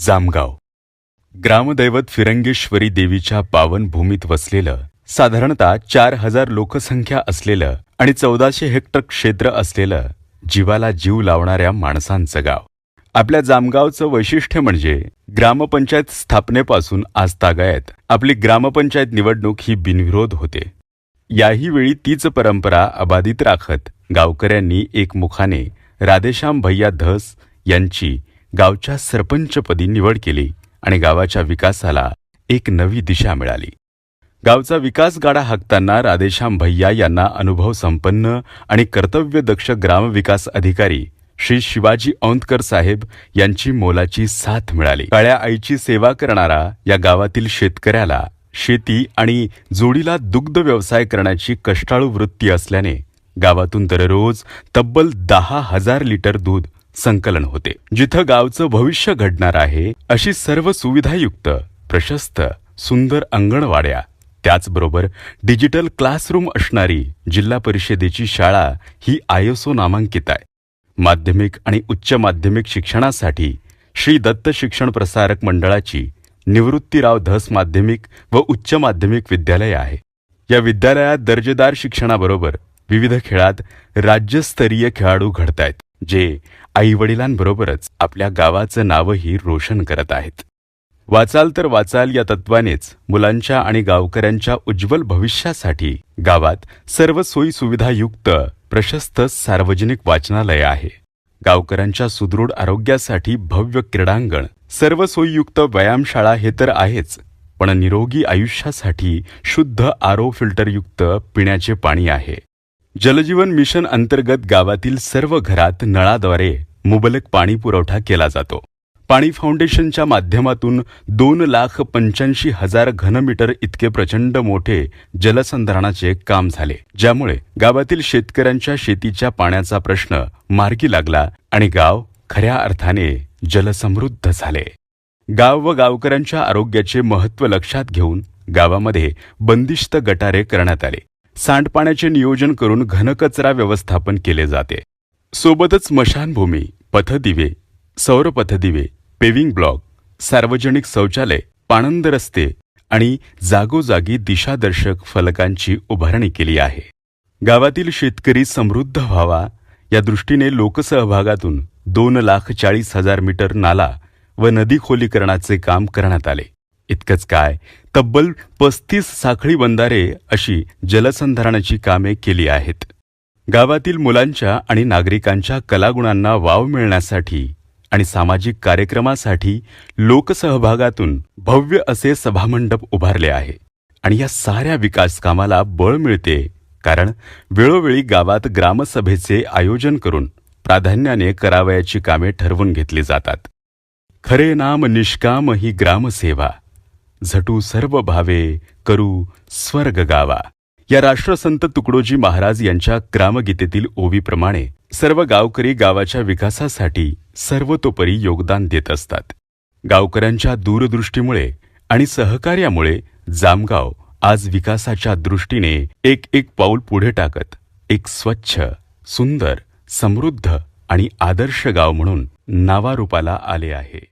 जामगाव. ग्रामदैवत फिरंगेश्वरी देवीच्या पावनभूमीत वसलेलं साधारणतः चार हजार लोकसंख्या असलेलं आणि चौदाशे हेक्टर क्षेत्र असलेलं जीवाला जीव लावणाऱ्या माणसांचं गाव. आपल्या जामगावचं वैशिष्ट्य म्हणजे ग्रामपंचायत स्थापनेपासून आज तागायत आपली ग्रामपंचायत निवडणूक ही बिनविरोध होते. याही वेळी तीच परंपरा अबाधित राखत गावकऱ्यांनी एकमुखाने राधेश्याम भैया धस यांची गावच्या सरपंचपदी निवड केली आणि गावाच्या विकासाला एक नवी दिशा मिळाली. गावचा विकास गाडा हाकताना राधेश्याम भैया यांना अनुभव संपन्न आणि कर्तव्यदक्ष ग्रामविकास अधिकारी श्री शिवाजी औंतकर साहेब यांची मोलाची साथ मिळाली. काळ्या आईची सेवा करणारा या गावातील शेतकऱ्याला शेती आणि जोडीला दुग्ध व्यवसाय करण्याची कष्टाळू वृत्ती असल्याने गावातून दररोज तब्बल दहा हजार लिटर दूध संकलन होते. जिथं गावचं भविष्य घडणार आहे अशी सर्व सुविधायुक्त प्रशस्त सुंदर अंगणवाड्या. त्याचबरोबर डिजिटल क्लासरूम असणारी जिल्हा परिषदेची शाळा ही आयएसओ नामांकित आहे. माध्यमिक आणि उच्च माध्यमिक शिक्षणासाठी श्री दत्त शिक्षण प्रसारक मंडळाची निवृत्तीराव धस माध्यमिक व उच्च माध्यमिक विद्यालय आहे. या विद्यालयात दर्जेदार शिक्षणाबरोबर विविध खेळात राज्यस्तरीय खेळाडू घडतायत जे आईवडिलांबरोबरच आपल्या गावाचं नावही रोशन करत आहेत. वाचाल तर वाचाल या तत्वानेच मुलांच्या आणि गावकऱ्यांच्या उज्ज्वल भविष्यासाठी गावात सर्व सोयी सुविधायुक्त प्रशस्त सार्वजनिक वाचनालय आहे. गावकऱ्यांच्या सुदृढ आरोग्यासाठी भव्य क्रीडांगण सर्व सोयीयुक्त व्यायामशाळा हे तर आहेच पण निरोगी आयुष्यासाठी शुद्ध आरो फिल्टरयुक्त पिण्याचे पाणी आहे. जलजीवन मिशन अंतर्गत गावातील सर्व घरात नळाद्वारे मुबलक पाणी पुरवठा केला जातो. पाणी फाउंडेशनच्या माध्यमातून दोन लाख पंच्याऐंशी हजार घनमीटर इतके प्रचंड मोठे जलसंधारणाचे काम झाले. ज्यामुळे गावातील शेतकऱ्यांच्या शेतीच्या पाण्याचा प्रश्न मार्गी लागला आणि गाव खऱ्या अर्थाने जलसमृद्ध झाले. गाव व गावकऱ्यांच्या आरोग्याचे महत्त्व लक्षात घेऊन गावामध्ये बंदिस्त गटारे करण्यात आले. सांडपाण्याचे नियोजन करून घनकचरा व्यवस्थापन केले जाते. सोबतच स्मशानभूमी पथदिवे सौर पथदिवे पेविंग ब्लॉक सार्वजनिक शौचालय पाणंद रस्ते आणि जागोजागी दिशादर्शक फलकांची उभारणी केली आहे. गावातील शेतकरी समृद्ध व्हावा या दृष्टीने लोकसहभागातून दोन लाख चाळीस हजार मीटर नाला व नदी खोलीकरणाचे काम करण्यात आले. इतकंच काय. तब्बल पस्तीस साखळी बंधारे अशी जलसंधारणाची कामे केली आहेत. गावातील मुलांच्या आणि नागरिकांच्या कलागुणांना वाव मिळण्यासाठी आणि सामाजिक कार्यक्रमासाठी लोकसहभागातून भव्य असे सभामंडप उभारले आहे आणि या साऱ्या विकास कामाला बळ मिळते कारण वेळोवेळी गावात ग्रामसभेचे आयोजन करून प्राधान्याने करावयाची कामे ठरवून घेतली जातात. खरे नाम निष्काम ही ग्रामसेवा. झटू सर्व भावे करू स्वर्ग गावा. या राष्ट्रसंत तुकडोजी महाराज यांच्या ग्रामगीतेतील ओवीप्रमाणे सर्व गावकरी गावाच्या विकासासाठी सर्वतोपरी योगदान देत असतात. गावकऱ्यांच्या दूरदृष्टीमुळे आणि सहकार्यामुळे जामगाव आज विकासाच्या दृष्टीने एक एक पाऊल पुढे टाकत एक स्वच्छ सुंदर समृद्ध आणि आदर्श गाव म्हणून नावारूपाला आले आहे.